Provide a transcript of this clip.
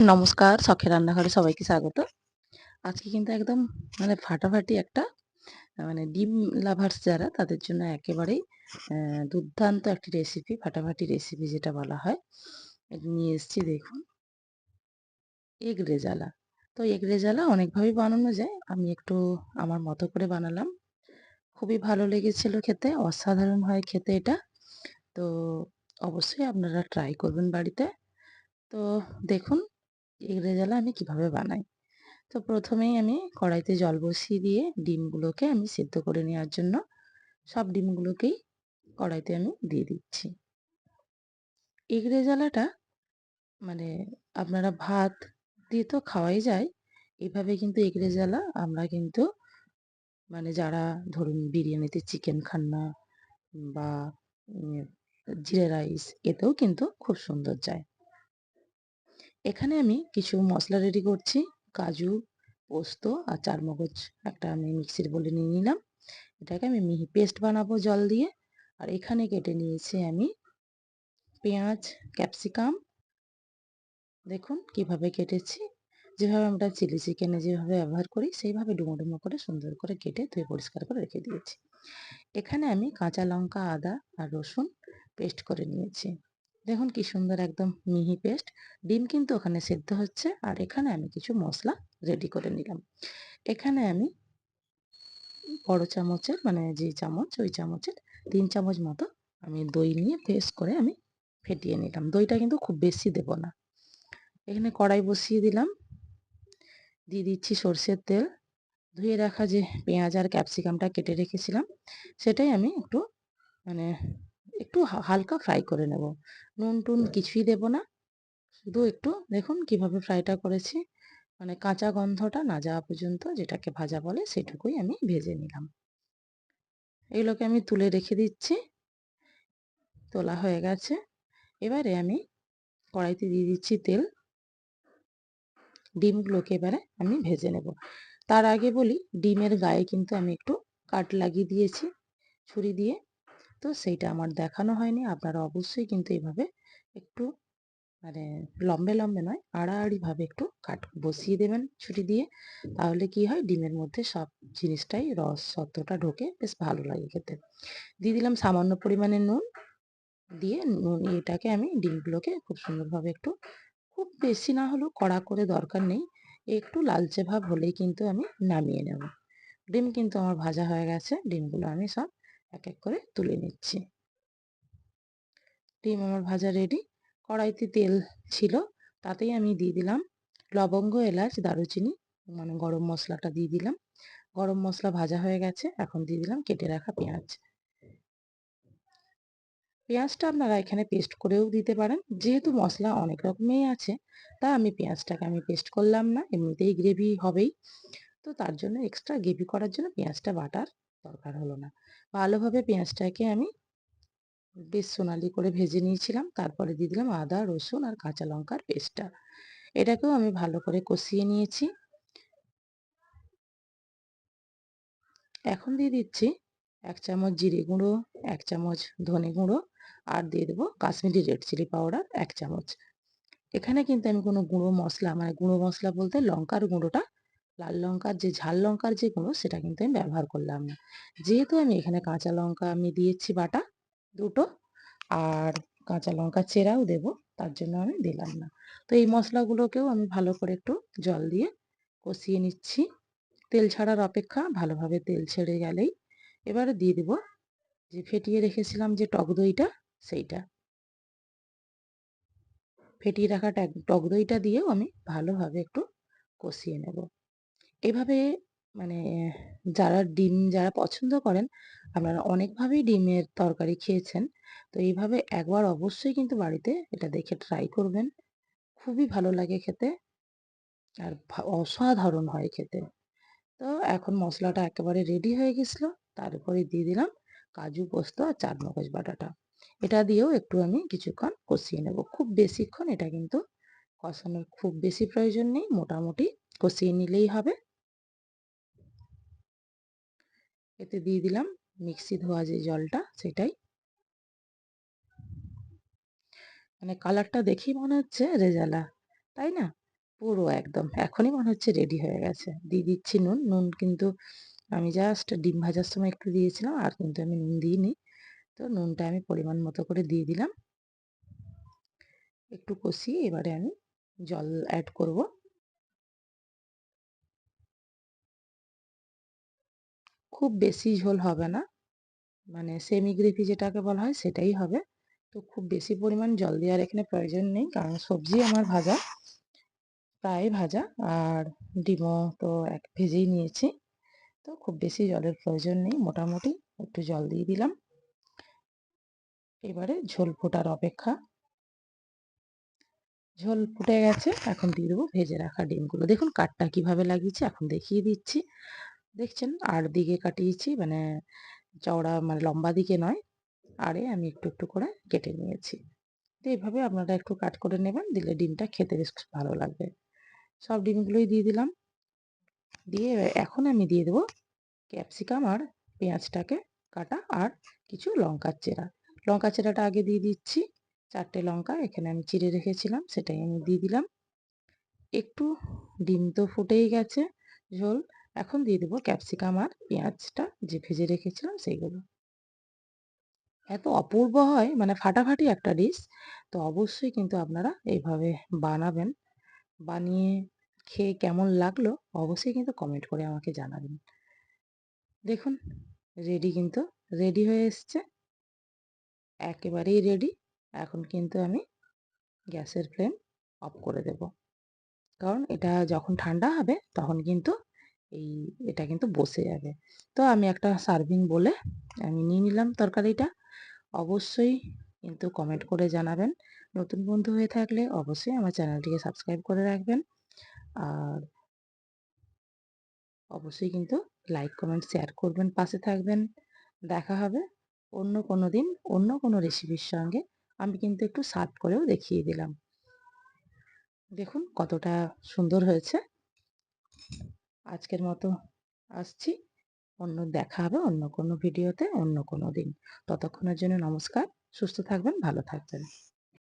নমস্কার, শখের রান্নাঘরে সবাইকে স্বাগত। আজকে কিন্তু একদম মানে ফাটাফাটি একটা মানে ডিম লাভার্স যারা তাদের জন্য একেবারেই দুর্দান্ত একটি রেসিপি, ফাটাফাটি রেসিপি যেটা বলা হয়। নিয়ে এসেছি দেখুন। এগ রেজালা। তো এগ রেজালা অনেকভাবেই বানানো যায়। আমি একটু আমার মতো করে বানালাম। খুবই ভালো লেগেছিল খেতে, অসাধারণ হয় খেতে এটা। তো অবশ্যই আপনারা ট্রাই করবেন বাড়িতে। তো দেখুন এগ রেজালা আমি কীভাবে বানাই। তো প্রথমেই আমি কড়াইতে জল বসিয়ে দিয়ে ডিমগুলোকে আমি সেদ্ধ করে নেওয়ার জন্য সব ডিমগুলোকেই কড়াইতে আমি দিয়ে দিচ্ছি। এগ রেজালাটা মানে আপনারা ভাত দিয়ে তো খাওয়াই যায়। এভাবে কিন্তু এগ রেজালা আমরা কিন্তু মানে যারা ধরুন বিরিয়ানিতে চিকেন খান না বা জিরা রাইস এতেও কিন্তু খুব সুন্দর যায়। এখানে আমি কিছু মশলা রেডি করছি। কাজু, পোস্ত আর চারমগজ একটা আমি মিক্সির বলে নিয়ে নিলাম। এটাকে আমি মিহি পেস্ট বানাবো জল দিয়ে। আর এখানে কেটে নিয়েছি আমি পেঁয়াজ, ক্যাপসিকাম দেখুন কীভাবে কেটেছি। যেভাবে আমরা চিলি চিকেনে যেভাবে ব্যবহার করি সেইভাবে ডুমো, ডুমো করে সুন্দর করে কেটে ধুয়ে পরিষ্কার করে রেখে দিয়েছি। এখানে আমি কাঁচা লঙ্কা, আদা আর রসুন পেস্ট করে নিয়েছি। দেখুন কি সুন্দর একদম মিহি পেস্ট। ডিম কিন্তু ওখানে সেদ্ধ হচ্ছে আর এখানে আমি কিছু মশলা রেডি করে নিলাম। এখানে আমি বড় চামচের মানে যে চামচ, ওই চামচের ৩ চামচ মতো আমি দই নিয়ে পেস্ট করে আমি ফেটিয়ে নিলাম। দইটা কিন্তু খুব বেশি দেব না। এখানে কড়াই বসিয়ে দিলাম। দিয়ে দিচ্ছি সর্ষের তেল। ধুয়ে রাখা যে পেঁয়াজ আর ক্যাপসিকামটা কেটে রেখেছিলাম, সেটাই আমি একটু মানে একটু হালকা ফ্রাই করে নেব। নুন-টুন কিছুই দেব না। শুধু একটু দেখুন কীভাবে ফ্রাইটা করেছি। মানে কাঁচা গন্ধটা না যাওয়া পর্যন্ত যেটাকে ভাজা বলে সেটুকুই আমি ভেজে নিলাম। এগুলোকে আমি তুলে রেখে দিচ্ছি। তোলা হয়ে গেছে। এবারে আমি কড়াইতে দিয়ে দিচ্ছি তেল। ডিমগুলোকে এবারে আমি ভেজে নেব। তার আগে বলি ডিমের গায়ে কিন্তু আমি একটু কাট লাগিয়ে দিয়েছি ছুরি দিয়ে। তো সেইটা আমার দেখানো হয়নি। আপনারা অবশ্যই কিন্তু এভাবে একটু মানে লম্বে, লম্বে নয় আড়াআড়িভাবে একটু কাট বসিয়ে দেবেন ছুরি দিয়ে। তাহলে কি হয় ডিমের মধ্যে সব জিনিসটাই রস সত্ত্বটা ঢোকে বেশ ভালো লাগে খেতে। দিয়ে দিলাম সামান্য পরিমাণে নুন। দিয়ে নুন এটাকে আমি ডিমগুলোকে খুব সুন্দরভাবে একটু খুব বেশি না হলেও কড়া করে দরকার নেই। একটু লালচে ভাব হলেই কিন্তু আমি নামিয়ে নেব। ডিম কিন্তু আমার ভাজা হয়ে গেছে। ডিমগুলো আমি সব এক, এক করে তুলে নিচ্ছি। ডিম আমার ভাজা রেডি। কড়াইতে তেল ছিল তাতেই আমি দিয়ে দিলাম লবঙ্গ, এলাচ, দারুচিনি মানে গরম মশলাটা দিয়ে দিলাম। গরম মশলা ভাজা হয়ে গেছে। এখন দিয়ে দিলাম কেটে রাখা পেঁয়াজ। পেঁয়াজটা আপনারা এখানে পেস্ট করেও দিতে পারেন। যেহেতু মশলা অনেক রকমেই আছে তাই আমি পেঁয়াজটাকে আমি পেস্ট করলাম না। এমনিতেই গ্রেভি হবেই। তো তার জন্য এক্সট্রা গ্রেভি করার জন্য পেঁয়াজটা বাটার দরকার হলো না। ভালোভাবে পেঁয়াজটাকে আমি বেশ সোনালি করে ভেজে নিয়েছিলাম। তারপরে দিয়ে দিলাম আদা, রসুন আর কাঁচা লঙ্কার পেস্টটা। এটাকেও আমি ভালো করে কষিয়ে নিয়েছি। এখন দিয়ে দিচ্ছি এক চামচ জিরে গুঁড়ো, এক চামচ ধনে গুঁড়ো আর দিয়ে দেবো কাশ্মীরি রেড চিলি পাউডার এক চামচ। এখানে কিন্তু আমি কোনো গুঁড়ো মশলা মানে গুঁড়ো মশলা বলতে লঙ্কার গুঁড়োটা লাল লঙ্কার যে ঝাল লঙ্কার যে গুঁড়ো, সেটা কিন্তু আমি ব্যবহার করলাম না। যেহেতু আমি এখানে কাঁচা লঙ্কা আমি দিয়েছি বাটা, দুটো, আর কাঁচা লঙ্কা চেরাও দেব, তার জন্য আমি দিলাম না। তো এই মশলাগুলোকেও আমি ভালো করে একটু জল দিয়ে কষিয়ে নিচ্ছি। তেল ছাড়ার অপেক্ষা ভালোভাবে তেল ছেড়ে গেলেই এবারে দিয়ে দেব যে ফেটিয়ে রেখেছিলাম যে টক দইটা, সেইটা। ফেটিয়ে রাখা টক দইটা দিয়েও আমি ভালোভাবে একটু কষিয়ে নেব। এভাবে মানে যারা ডিম যারা পছন্দ করেন আপনারা অনেকভাবেই ডিমের তরকারি খেয়েছেন। তো এইভাবে একবার অবশ্যই কিন্তু বাড়িতে এটা দেখে ট্রাই করবেন। খুবই ভালো লাগে খেতে। আর অসাধারণ হয় খেতে। তো এখন মশলাটা একেবারে রেডি হয়ে গেছিল। তার উপরে দিয়ে দিলাম কাজু, পোস্ত আর চারমগজ বাটাটা। এটা দিয়েও একটু আমি কিছুক্ষণ কষিয়ে নেব। খুব বেশিক্ষণ এটা কিন্তু কষানোর খুব বেশি প্রয়োজন নেই। মোটামুটি কষিয়ে নিলেই হবে। এতে দিয়ে দিলাম মিক্সি ধোয়া যে জলটা সেটাই। মানে কালারটা দেখেই মনে হচ্ছে রেজালা, তাই না? পুরো একদম এখনই মনে হচ্ছে রেডি হয়ে গেছে দিয়ে দিচ্ছি নুন নুন কিন্তু আমি জাস্ট ডিম ভাজার সময় একটু দিয়েছিলাম আর কিন্তু আমি নুন দিইনি তো নুনটা আমি পরিমাণ মতো করে দিয়ে দিলাম একটু কষিয়ে এবারে আমি জল অ্যাড করব খুব বেশি ঝোল হবে না। মানে সেমি গ্রেভি যেটাকে বলা হয় সেটাই হবে। তো খুব বেশি পরিমাণ জল দেওয়ার এখানে প্রয়োজন নেই। কারণ সবজি আমার ভাজা, প্রায় ভাজা। আর ডিমও তো এক ভেজেই নিয়েছি। তো খুব বেশি জলের প্রয়োজন নেই। মোটামুটি একটু জল দিয়ে দিলাম। এবারে ঝোল ফোটার অপেক্ষা। ঝোল ফুটে গেছে। এখন দিয়ে দেবো ভেজে রাখা ডিমগুলো। দেখুন কাঠটা কীভাবে লাগিয়েছি, এখন দেখিয়ে দিচ্ছি। দেখছেন? আর দিকে কাটিয়েছি মানে চওড়া মানে লম্বা দিকে নয়। আরে আমি একটু একটু করে কেটে নিয়েছি। তো এইভাবে আপনারা একটু কাট করে নেবেন, দিলে ডিমটা খেতে বেশ ভালো লাগবে। সব ডিমগুলোই দিয়ে দিলাম। দিয়ে এখন আমি দিয়ে দেবো ক্যাপসিকাম আর পেঁয়াজটাকে কাটা আর কিছু লঙ্কার চেরা। লঙ্কা চেরাটা আগে দিয়ে দিচ্ছি। চারটে লঙ্কা এখানে আমি চিড়ে রেখেছিলাম, সেটাই আমি দিয়ে দিলাম। একটু ডিম তো ফুটেই গেছে ঝোল। এখন দিয়ে দেবো ক্যাপসিকাম আর পেঁয়াজটা যে ভেজে রেখেছিলাম সেইগুলো। এত অপূর্ব হয় মানে ফাটাফাটি একটা ডিশ তো অবশ্যই কিন্তু আপনারা এইভাবে বানাবেন। বানিয়ে খেয়ে কেমন লাগল অবশ্যই কিন্তু কমেন্ট করে আমাকে জানাবেন। দেখুন রেডি কিন্তু রেডি হয়ে এসছে। একেবারেই রেডি এখন কিন্তু আমি গ্যাসের ফ্লেম অফ করে দেব। কারণ এটা যখন ঠান্ডা হবে তখন কিন্তু এই এটা কিন্তু বসে যাবে। তো আমি একটা সার্ভিং বলে আমি নিয়ে নিলাম তরকারিটা। অবশ্যই কিন্তু কমেন্ট করে জানাবেন। নতুন বন্ধু হয়ে থাকলে অবশ্যই আমার চ্যানেলটিকে সাবস্ক্রাইব করে রাখবেন। আর অবশ্যই কিন্তু লাইক কমেন্ট শেয়ার করবেন, পাশে থাকবেন। দেখা হবে অন্য কোনো দিন, অন্য কোনো রেসিপির সঙ্গে। আমি কিন্তু একটু সার্ভ করেও দেখিয়ে দিলাম। দেখুন কতটা সুন্দর হয়েছে। আজকের মতো আসছি। অন্য দেখা হবে অন্য কোনো ভিডিওতে অন্য কোনো দিন। ততক্ষণের জন্য নমস্কার, সুস্থ থাকবেন, ভালো থাকবেন।